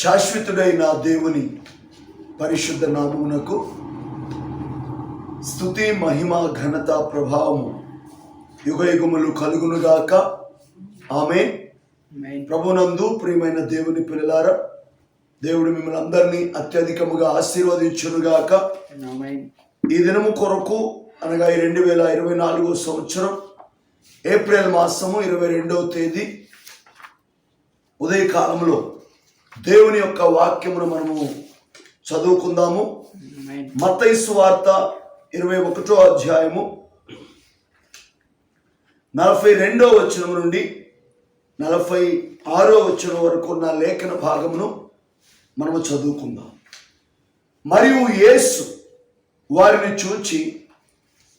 శాశ్వతుడైన దేవుని పరిశుద్ధ నామమునకు స్తుతి మహిమ ఘనత ప్రభావము యుగయుగములు కలుగునుగాక. ఆమె ప్రభునందు ప్రియమైన దేవుని పిల్లలారా దేవుడు మిమ్మల్ని అందరినీ అత్యధికముగా ఆశీర్వదించునుగాక. ఈ దినము కొరకు అనగా ఈ రెండు వేల ఇరవై నాలుగో సంవత్సరం ఏప్రిల్ మాసము ఇరవై రెండవ తేదీ ఉదయకాలంలో దేవుని యొక్క వాక్యమును మనము చదువుకుందాము. మతైసు వార్త ఇరవై ఒకటో అధ్యాయము నలభై రెండో వచనం నుండి నలభై ఆరో వచనం వరకు ఉన్న లేఖన భాగమును మనము చదువుకుందాం. మరియు యేసు వారిని చూచి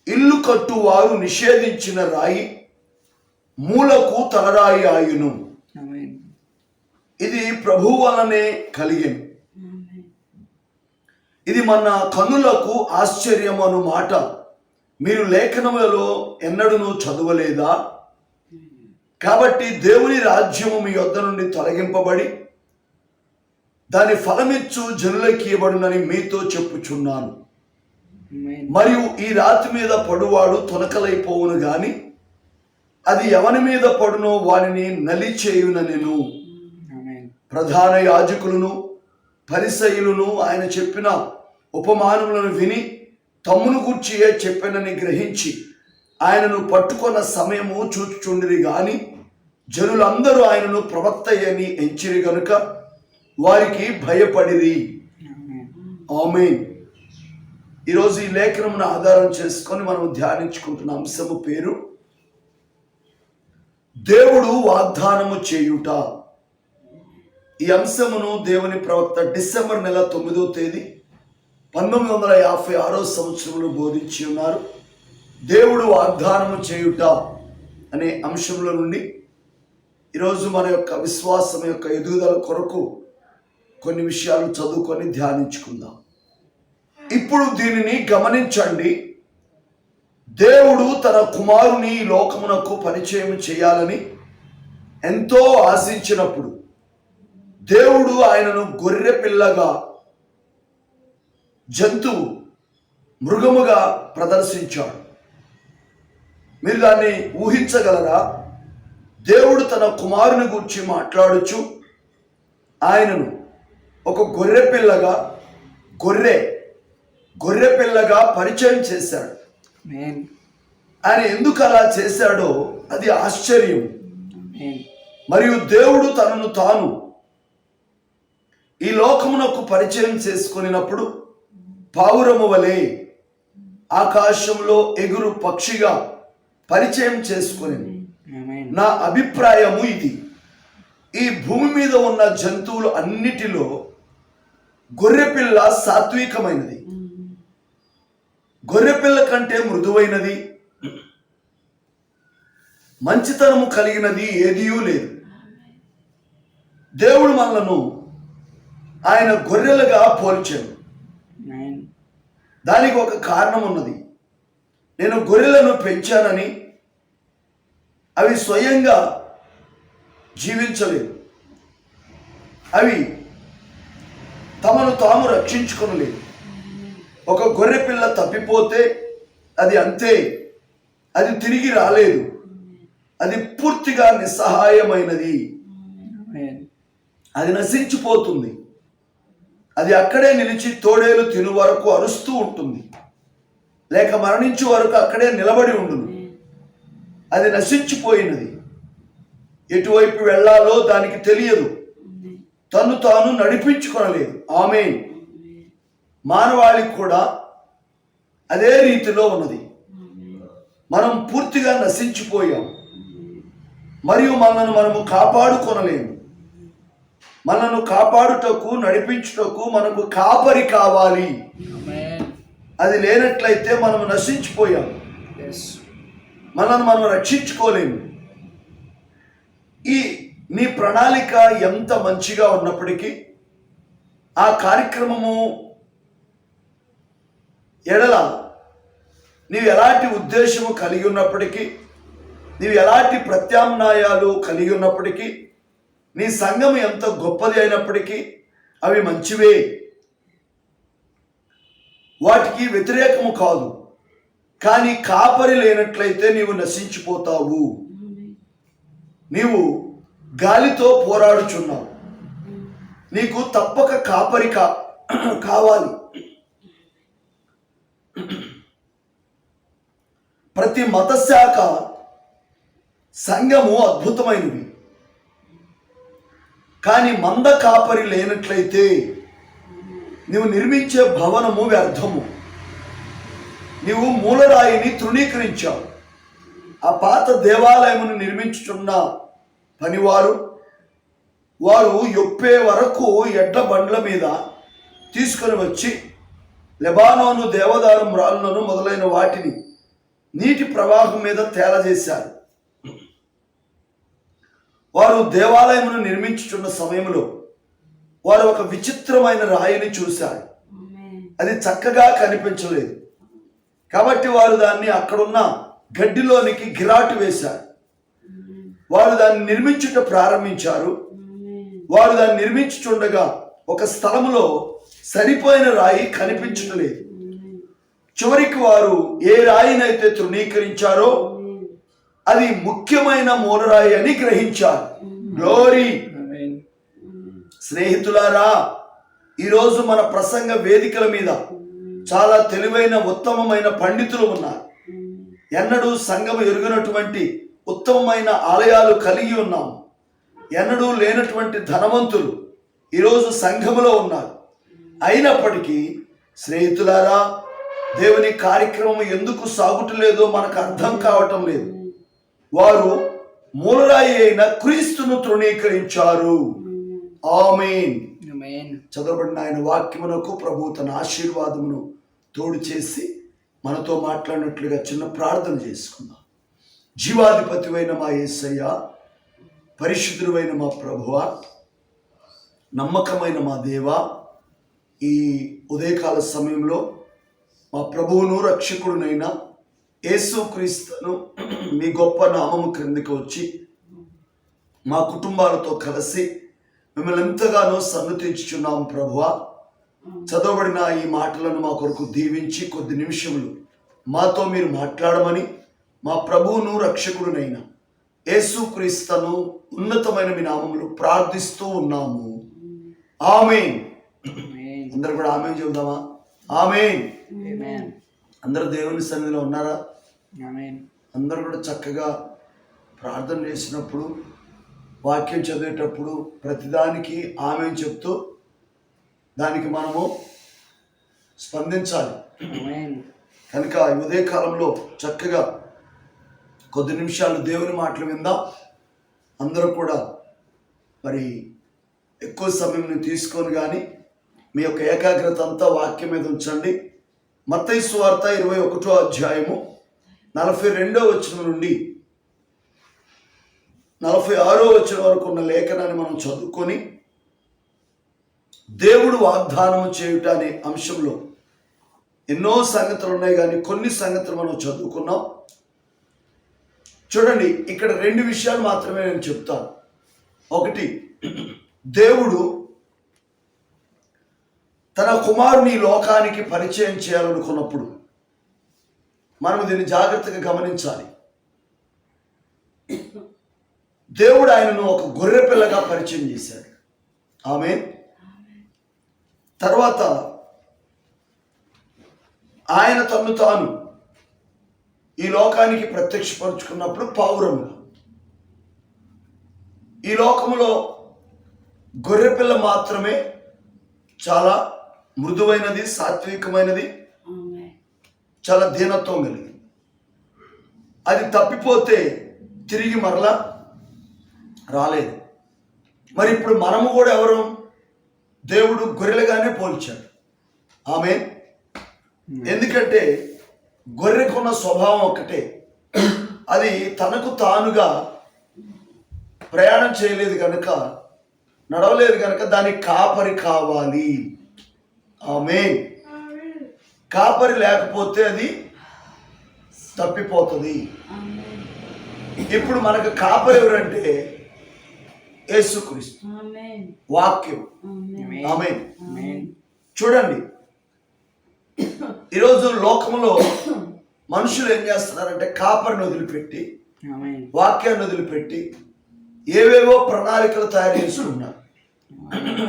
ఇల్లు కట్టువారు నిషేధించిన రాయి మూలకు తలరాయి ఆయును. ఇది ప్రభు వలనే కలిగను ఇది మన కనులకు ఆశ్చర్యం అను మాట. మీరు లేఖనములలో ఎన్నడూనూ చదవలేదా? కాబట్టి దేవుని రాజ్యము మీ యొద్ద నుండి తొలగింపబడి దాని ఫలమిచ్చు జనులకి ఇవ్వబడునని మీతో చెప్పుచున్నాను. మరియు ఈ రాతి మీద పడువాడు తొనకలైపోవును గాని అది ఎవని మీద పడునో వానిని నలి చేయున నేను. ప్రధాన యాజకులను పరిసయులను ఆయన చెప్పిన ఉపమానములను విని తమ్మును గూర్చియే చెప్పానని గ్రహించి ఆయనను పట్టుకున్న సమయము చూచుచుండిరి గాని జనులందరూ ఆయనను ప్రవక్త అని ఎంచిరి గనుక వారికి భయపడిరి. ఆమె ఈరోజు ఈ లేఖనమును ఆధారం చేసుకొని మనం ధ్యానించుకుంటున్న అంశము పేరు దేవుడు వాగ్దానము చేయుట. ఈ అంశమును దేవుని ప్రవక్త డిసెంబర్ నెల తొమ్మిదో తేదీ పంతొమ్మిది వందల యాభై ఆరో సంవత్సరంలో బోధించి ఉన్నారు. దేవుడు వాగ్దానము చేయుట అనే అంశంలో నుండి ఈరోజు మన యొక్క విశ్వాసం యొక్క ఎదుగుదల కొరకు కొన్ని విషయాలు చదువుకొని ధ్యానించుకుందాం. ఇప్పుడు దీనిని గమనించండి. దేవుడు తన కుమారుని లోకమునకు పరిచయం చేయాలని ఎంతో ఆశించినప్పుడు దేవుడు ఆయనను గొర్రె పిల్లగా జంతువు మృగముగా ప్రదర్శించాడు. మీరు దాన్ని ఊహించగలరా? దేవుడు తన కుమారుని గురించి మాట్లాడుచు ఆయనను ఒక గొర్రె పిల్లగా గొర్రె గొర్రె పిల్లగా పరిచయం చేశాడు. ఆయన ఎందుకు అలా చేశాడో అది ఆశ్చర్యం మరియు దేవుడు తనను తాను ఈ లోకమునకు పరిచయం చేసుకునినప్పుడు పావురము వలె ఆకాశంలో ఎగురు పక్షిగా పరిచయం చేసుకుని నా అభిప్రాయము ఇది. ఈ భూమి మీద ఉన్న జంతువులు అన్నిటిలో గొర్రెపిల్ల సాత్వికమైనది. గొర్రెపిల్ల కంటే మృదువైనది. మంచితనము కలిగినది ఏదియూ లేదు. దేవుడు మనలను ఆయన గొర్రెలుగా పోల్చాను దానికి ఒక కారణం ఉన్నది. నేను గొర్రెలను పెంచానని అవి స్వయంగా జీవించలేదు. అవి తమను తాము రక్షించుకొనలేదు. ఒక గొర్రె పిల్ల తప్పిపోతే అది అంతే. అది తిరిగి రాలేదు. అది పూర్తిగా నిస్సహాయమైనది. అది నశించిపోతుంది. అది అక్కడే నిలిచి తోడేలు తిను వరకు అరుస్తూ ఉంటుంది. లేక మరణించే వరకు అక్కడే నిలబడి ఉండును. అది నశించిపోయినది. ఎటువైపు వెళ్ళాలో దానికి తెలియదు. తను తాను నడిపించుకొనలేదు. ఆమె మానవాళికి కూడా అదే రీతిలో ఉన్నది. మనం పూర్తిగా నశించిపోయాం. మరియు మనల్ని మనము కాపాడుకొనలేము. మనను కాపాడుటకు నడిపించుటకు మనకు కాపరి కావాలి. అది లేనట్లయితే మనం నశించిపోయాం. మనల్ని మనం రక్షించుకోలేము ఈ నీ ప్రణాళిక ఎంత మంచిగా ఉన్నప్పటికీ ఆ కార్యక్రమము ఎడల నీవు ఎలాంటి ఉద్దేశము కలిగి ఉన్నప్పటికీ నీవు ఎలాంటి ప్రత్యామ్నాయాలు కలిగి ఉన్నప్పటికీ నీ సంఘం ఎంత గొప్పది అయినప్పటికీ అవి మంచివే. వాటికి వ్యతిరేకము కాదు. కానీ కాపరి లేనట్లయితే నీవు నశించిపోతావు. నీవు గాలితో పోరాడుచున్నావు. నీకు తప్పక కాపరి కా కావాలి. ప్రతి మతశాఖ సంఘము అద్భుతమైనవి కానీ మంద కాపరి లేనట్లయితే నువ్వు నిర్మించే భవనము వ్యర్థము. నీవు మూలరాయిని తృణీకరించావు. ఆ పాత దేవాలయమును నిర్మించుచున్న పనివారు వారు యొప్పే వరకు ఎడ్ల బండ్ల మీద తీసుకొని వచ్చి లెబానోను దేవదారు మ్రాళ్ళను మొదలైన వాటిని నీటి ప్రవాహం మీద తేలజేశారు. వారు దేవాలయమును నిర్మించుచున్న సమయంలో వారు ఒక విచిత్రమైన రాయిని చూశారు. అది చక్కగా కనిపించలేదు. కాబట్టి వారు దాన్ని అక్కడున్న గడ్డిలోనికి గిరాటు వేశారు. వారు దాన్ని నిర్మించుట ప్రారంభించారు. వారు దాన్ని నిర్మించుచుండగా ఒక స్థలములో సరిపోయిన రాయి కనిపించడం లేదు. చివరికి వారు ఏ రాయినైతే తృణీకరించారో అది ముఖ్యమైన మూలరాయి అని గ్రహించారు గ్లోరీ స్నేహితులారా ఈరోజు మన ప్రసంగ వేదికల మీద చాలా తెలివైన ఉత్తమమైన పండితులు ఉన్నారు. ఎన్నడూ సంఘము ఎరుగినటువంటి ఉత్తమమైన ఆలయాలు కలిగి ఉన్నాము. ఎన్నడూ లేనటువంటి ధనవంతులు ఈరోజు సంఘములో ఉన్నారు. అయినప్పటికీ స్నేహితులారా దేవుని కార్యక్రమం ఎందుకు సాగుటలేదో మనకు అర్థం కావటం లేదు. వారు మూలరాయి అయిన క్రీస్తును తృణీకరించారు. ఆమెన్. చదవబడిన ఆయన వాక్యమునకు ప్రభు తన ఆశీర్వాదమును తోడు చేసి మనతో మాట్లాడినట్లుగా చిన్న ప్రార్థన చేసుకుందాం. జీవాధిపతివైన మా యేసయ్య పరిశుద్ధుడైన మా ప్రభువ నమ్మకమైన మా దేవ ఈ ఉదయకాల సమయంలో మా ప్రభువును రక్షకుడునైన యేసు క్రీస్తును మీ గొప్ప నామము క్రిందికి వచ్చి మా కుటుంబాలతో కలిసి మిమ్మల్ని ఎంతగానో సన్నతించుచున్నాం ప్రభువా. చదవబడిన ఈ మాటలను మా కొరకు దీవించి కొద్ది నిమిషములు మాతో మీరు మాట్లాడమని మా ప్రభువును రక్షకుడునైన యేసు క్రీస్తును ఉన్నతమైన మీ నామములు ప్రార్థిస్తూ ఉన్నాము. Amen. అందరు కూడా ఆమెన్ చెబుదామా? Amen. అందరు దేవుని సన్నిధిలో ఉన్నారా. అందరూ కూడా చక్కగా ప్రార్థన చేసినప్పుడు వాక్యం చదివేటప్పుడు ప్రతిదానికి ఆమె చెప్తూ దానికి మనము స్పందించాలి. కనుక ఈ ఉదయకాలంలో చక్కగా కొద్ది నిమిషాలు దేవుని మాటలు విందాం అందరూ కూడా మరి ఎక్కువ సమయం తీసుకొని కానీ మీ యొక్క ఏకాగ్రత అంతా వాక్యం మీద ఉంచండి మత్తయి సువార్త ఇరవై ఒకటో అధ్యాయము నలభై రెండో వచనం నుండి నలభై ఆరో వచనం వరకు ఉన్న లేఖనాన్ని మనం చదువుకొని దేవుడు వాగ్దానం చేయుట అనే అంశంలో ఎన్నో సంగతులు ఉన్నాయి కానీ కొన్ని సంగతులు మనం చదువుకున్నాం. చూడండి ఇక్కడ రెండు విషయాలు మాత్రమే నేను చెప్తాను. ఒకటి దేవుడు తన కుమారుని ఈ లోకానికి పరిచయం చేయాలనుకున్నప్పుడు మనం దీన్ని జాగ్రత్తగా గమనించాలి. దేవుడు ఆయనను ఒక గొర్రె పిల్లగా పరిచయం చేశాడు. ఆమె తర్వాత ఆయన తన్ను తాను ఈ లోకానికి ప్రత్యక్షపరుచుకున్నప్పుడు పావురముగా. ఈ లోకములో గొర్రెపిల్ల మాత్రమే చాలా మృదువైనది సాత్వికమైనది. చాలా దీనత్వం కలిగింది. అది తప్పిపోతే తిరిగి మరలా రాలేదు. మరి ఇప్పుడు మనము కూడా ఎవరు? దేవుడు గొర్రెలుగానే పోల్చాడు. ఆమె. ఎందుకంటే గొర్రెకున్న స్వభావం ఒకటే అది తనకు తానుగా ప్రయాణం చేయలేదు కనుక నడవలేదు కనుక దానికి కాపరి కావాలి. ఆమె కాపరి లేకపోతే అది తప్పిపోతుంది. ఇప్పుడు మనకు కాపరి ఎవరంటే యేసుక్రీస్తు. వాక్యం. ఆమె చూడండి. ఈరోజు లోకంలో మనుషులు ఏం చేస్తున్నారంటే కాపరిని వదిలిపెట్టి వాక్యాన్ని వదిలిపెట్టి ఏవేవో ప్రణాళికలు తయారు చేసుకుంటున్నారు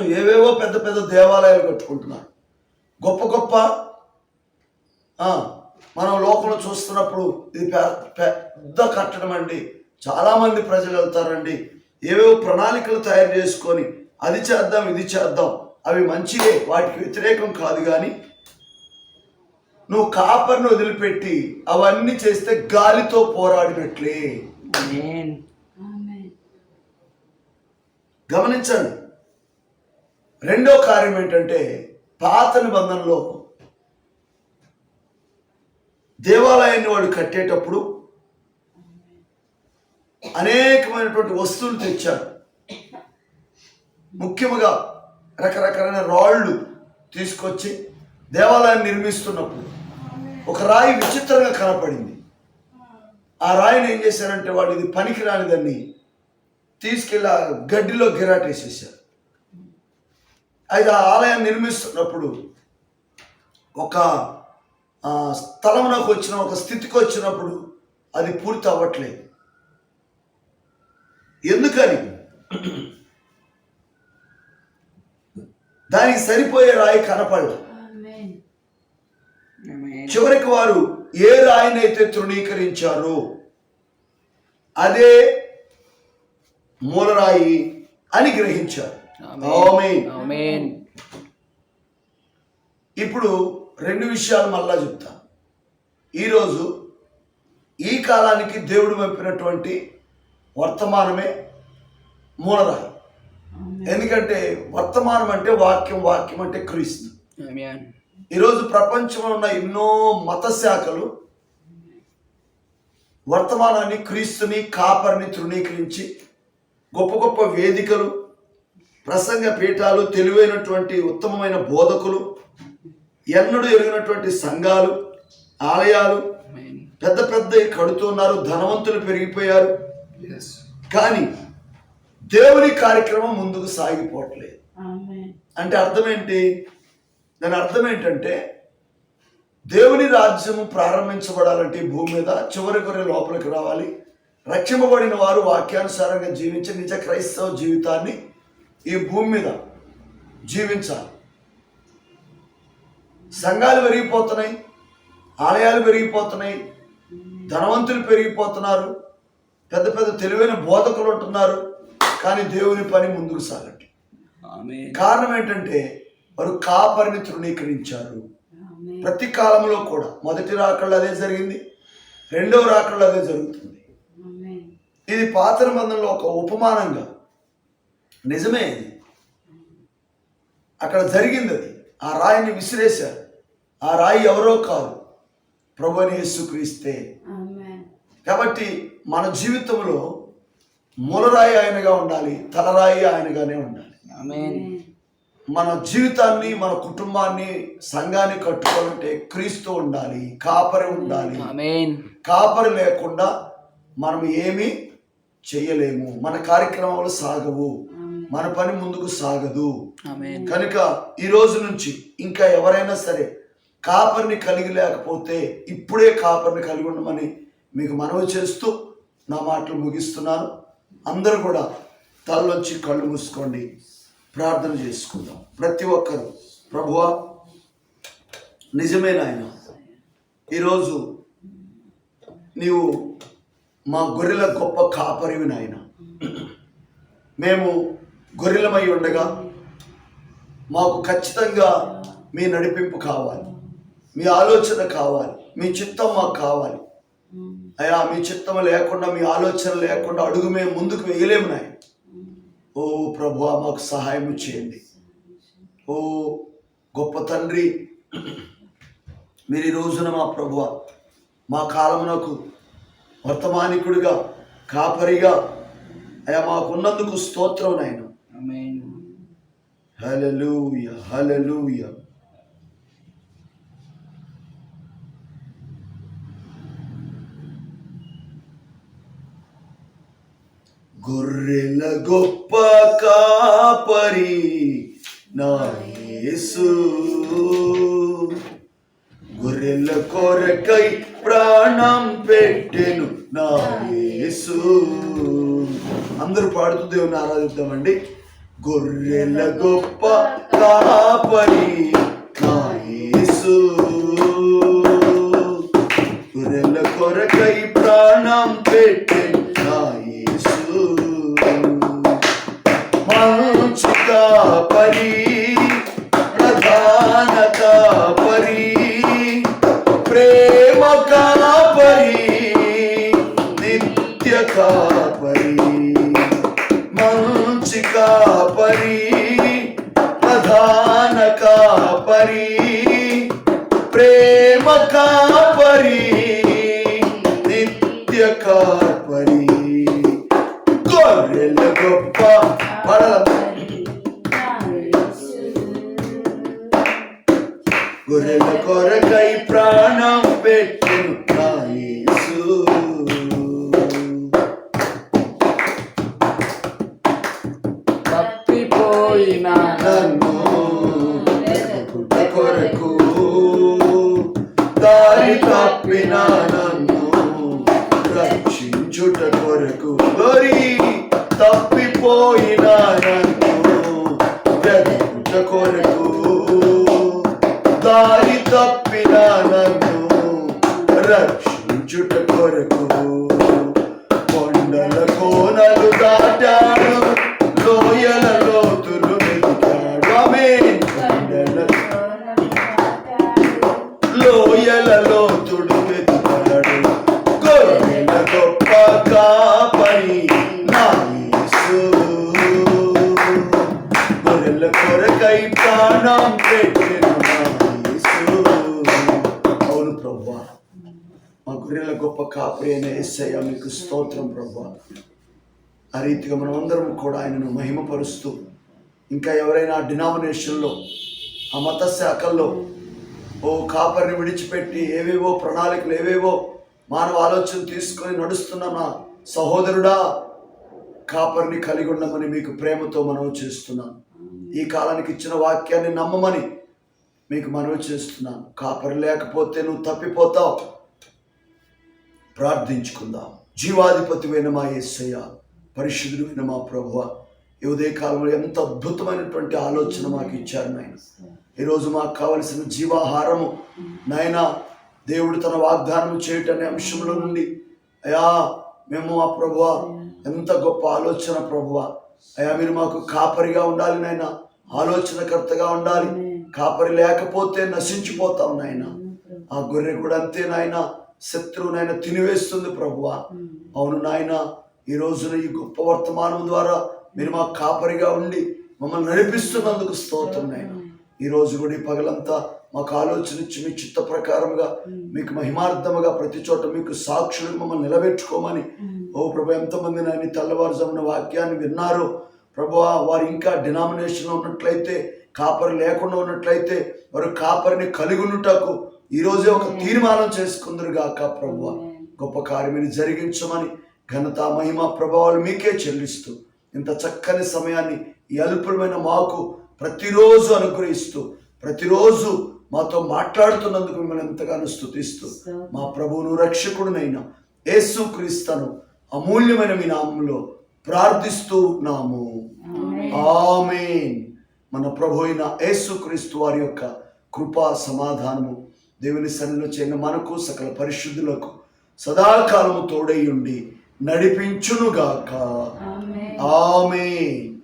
ఏవేవో పెద్ద పెద్ద దేవాలయాలు కట్టుకుంటున్నారు. గొప్ప గొప్ప ఆ, మనం లోకంలో చూస్తున్నప్పుడు ఇది పెద్ద కట్టడం అండి. చాలామంది ప్రజలు వెళ్తారండి. ఏవేవో ప్రణాళికలు తయారు చేసుకొని అది చేద్దాం ఇది చేద్దాం. అవి మంచివే వాటికి వ్యతిరేకం కాదు కానీ నువ్వు కాపర్ని వదిలిపెట్టి అవన్నీ చేస్తే గాలితో పోరాడినట్లే. గమనించండి. రెండో కార్యం ఏంటంటే పాత నిబంధనలో దేవాలయాన్ని వాడు కట్టేటప్పుడు అనేకమైనటువంటి వస్తువులు తెచ్చారు. ముఖ్యంగా రకరకాలైన రాళ్ళు తీసుకొచ్చి దేవాలయాన్ని నిర్మిస్తున్నప్పుడు ఒక రాయి విచిత్రంగా కనపడింది. ఆ రాయిని ఏం చేశారంటే వాడు ఇది పనికిరానిదని తీసుకెళ్ళి గడ్డిలో గిరాటేసేసారు అయితే ఆ ఆలయాన్ని నిర్మిస్తున్నప్పుడు ఒక ఆ, స్థలమునకు వచ్చిన ఒక స్థితికి వచ్చినప్పుడు అది పూర్తి అవ్వట్లేదు. ఎందుకని? దానికి సరిపోయే రాయి. ఆమేన్. చివరికి వారు ఏ రాయినైతే తృణీకరించారో అదే మూలరాయి అని గ్రహించారు. ఇప్పుడు రెండు విషయాలు మళ్ళా చెప్తాను ఈరోజు ఈ కాలానికి దేవుడు పంపినటువంటి వర్తమానమే మూలరాయి ఎందుకంటే వర్తమానం అంటే వాక్యం వాక్యం అంటే క్రీస్తు. ఈరోజు ప్రపంచంలో ఉన్న ఎన్నో మత శాఖలు వర్తమానాన్ని క్రీస్తుని కాపరిని తృణీకరించి గొప్ప గొప్ప వేదికలు ప్రసంగ పీఠాలు తెలివైనటువంటి ఉత్తమమైన బోధకులు ఎన్నడూ ఎరిగినటువంటి సంఘాలు ఆలయాలు పెద్ద పెద్ద కడుతున్నారు ధనవంతులు పెరిగిపోయారు. కానీ దేవుని కార్యక్రమం ముందుకు సాగిపోవట్లేదు. అంటే అర్థం ఏంటి దాని అర్థం ఏంటంటే దేవుని రాజ్యము ప్రారంభించబడాలంటే భూమి మీద చివరి కొరే లోపలికి రావాలి. రక్షింపబడిన వారు వాక్యానుసారంగా జీవించి నిజ క్రైస్తవ జీవితాన్ని ఈ భూమి మీద జీవించాలి. సంఘాలు పెరిగిపోతున్నాయి ఆలయాలు పెరిగిపోతున్నాయి ధనవంతులు పెరిగిపోతున్నారు పెద్ద పెద్ద తెలివైన బోధకులు ఉంటున్నారు కానీ దేవుని పని ముందుకు ఆమేన్. కారణం ఏంటంటే వారు కాపరిని తృణీకరించారు. ప్రతి కాలంలో కూడా మొదటి రాకళ్ళు అదే జరిగింది రెండవ రాకళ్ళు అదే జరుగుతుంది. ఇది పాత నిబంధనలో ఒక ఉపమానంగా నిజమే ఇది. అక్కడ జరిగింది అది. ఆ రాయిని విసిరేశారు. ఆ రాయి ఎవరో కాదు. ప్రభుని యేసుక్రీస్తే Amen. కాబట్టి మన జీవితంలో మూలరాయి ఆయనగా ఉండాలి తలరాయి ఆయనగానే ఉండాలి. ఆమేన్. మన జీవితాన్ని మన కుటుంబాన్ని సంఘాన్ని కట్టుకోవాలంటే క్రీస్తు ఉండాలి కాపరి ఉండాలి. ఆమేన్. కాపరి లేకుండా మనం ఏమీ చేయలేము మన కార్యక్రమాలు సాగవు. మన పని ముందుకు సాగదు. కనుక ఈ రోజు నుంచి ఇంకా ఎవరైనా సరే కాపరిని కలిగి లేకపోతే ఇప్పుడే కాపరిని కలిగి ఉండమని మీకు మనవి చేస్తూ నా మాటలు ముగిస్తున్నాను. అందరూ కూడా తలలోంచి కళ్ళు మూసుకోండి. ప్రార్థన చేసుకుందాం. ప్రతి ఒక్కరు ప్రభువా నిజమే నాయన ఈరోజు నీవు మా గొర్రెల గొప్ప కాపరివి నాయన. మేము గొర్రెలమై ఉండగా మాకు ఖచ్చితంగా మీ నడిపింపు కావాలి. మీ ఆలోచన కావాలి. మీ చిత్తం మాకు కావాలి. అయ్యా మీ చిత్తం లేకుండా మీ ఆలోచన లేకుండా అడుగు మేము ముందుకు వేయలేము ఓ ప్రభు మాకు సహాయం చేయండి. ఓ గొప్ప తండ్రి మీరు ఈ రోజున మా ప్రభు మా కాలమునకు వర్తమానికుడిగా కాపరిగా అయ్యా మాకున్నందుకు స్తోత్రం నాయన. హల్లెలూయా హల్లెలూయా గొర్రెల గొప్ప కాపరి నా యేసు. గొర్రెల కొరకై ప్రాణం పెట్టెను నా యేసు. అందరూ పాడుతూ దేవుని ఆరాధిద్దామండి. గొర్రెల గొప్ప కాపరి కాయేసు. గొర్రెల కొరకై ప్రాణం పెట్టే నా యేసు మంచి కాపరి తప్పిపోయిన నన్ను కొరకు దారి తప్పిన అయిన ఎస్ఐ మీకు స్తోత్రం ప్రభు. ఆ రీతిగా మనం అందరం కూడా ఆయనను మహిమపరుస్తూ ఇంకా ఎవరైనా డినామినేషన్లో ఆ మత శాఖల్లో ఓ కాపర్ని విడిచిపెట్టి ఏవేవో ప్రణాళికలు ఏవేవో మానవ ఆలోచన తీసుకొని నడుస్తున్న నా సహోదరుడా కాపరిని కలిగి ఉండమని మీకు ప్రేమతో మనవి చేస్తున్నాను. ఈ కాలానికి ఇచ్చిన వాక్యాన్ని నమ్మమని మీకు మనవి చేస్తున్నాను. కాపరి లేకపోతే నువ్వు తప్పిపోతావు. ప్రార్థించుకుందాం. జీవాధిపతివైన మా ఏసయ్య పరిశుద్ధుడైన మా ప్రభువ ఈ కాలంలో ఎంత అద్భుతమైనటువంటి ఆలోచన మాకు ఇచ్చారు నాయన. ఈరోజు మాకు కావలసిన జీవాహారము నాయన దేవుడు తన వాగ్దానం చేయటనే అంశంలో నుండి అయా మేము మా ప్రభువ ఎంత గొప్ప ఆలోచన ప్రభువ. అయా మీరు మాకు కాపరిగా ఉండాలి నాయన ఆలోచనకర్తగా ఉండాలి. కాపరి లేకపోతే నశించిపోతాం నాయన. ఆ గొర్రె కూడా అంతే నాయన శత్రువు నాయన తినివేస్తుంది ప్రభువ. అవును నాయన ఈ రోజున ఈ గొప్ప వర్తమానం ద్వారా మీరు మా కాపరిగా ఉండి మమ్మల్ని నడిపిస్తున్నందుకు స్తోత్రం నాయన. ఈ రోజు కూడా ఈ పగలంతా మాకు ఆలోచన ఇచ్చి మీ చిత్త ప్రకారముగా మీకు మహిమార్థముగా ప్రతి చోట మీకు సాక్షులు మమ్మల్ని నిలబెట్టుకోమని ఓ ప్రభు ఎంతమంది నాయన తెల్లవారుజామున వాక్యాన్ని విన్నారో ప్రభు వారు ఇంకా డినామినేషన్లో ఉన్నట్లయితే కాపరి లేకుండా ఉన్నట్లయితే వారు కాపరిని కలిగి ఉండుటకు ఈ రోజే ఒక తీర్మానం చేసుకుందరు గాక ప్రభు. గొప్ప కార్యమిని జరిగించమని ఘనత మహిమ ప్రభావాలు మీకే చెల్లిస్తూ ఇంత చక్కని సమయాన్ని ఈ అల్పులమైన మాకు ప్రతిరోజు అనుగ్రహిస్తూ ప్రతిరోజు మాతో మాట్లాడుతున్నందుకు మిమ్మల్ని ఎంతగానో స్తుతిస్తూ మా ప్రభువును రక్షకుడునైన యేసు క్రీస్తను అమూల్యమైన మీ నామంలో ప్రార్థిస్తూ నాము ఆమేన్. మన ప్రభు అయిన యేసు క్రీస్తు వారి యొక్క కృపా సమాధానము దేవుని సన్నిధిలో చేరిన మనకు సకల పరిశుద్ధులకు సదాకాలము తోడై ఉండి నడిపించునుగాక. ఆమేన్.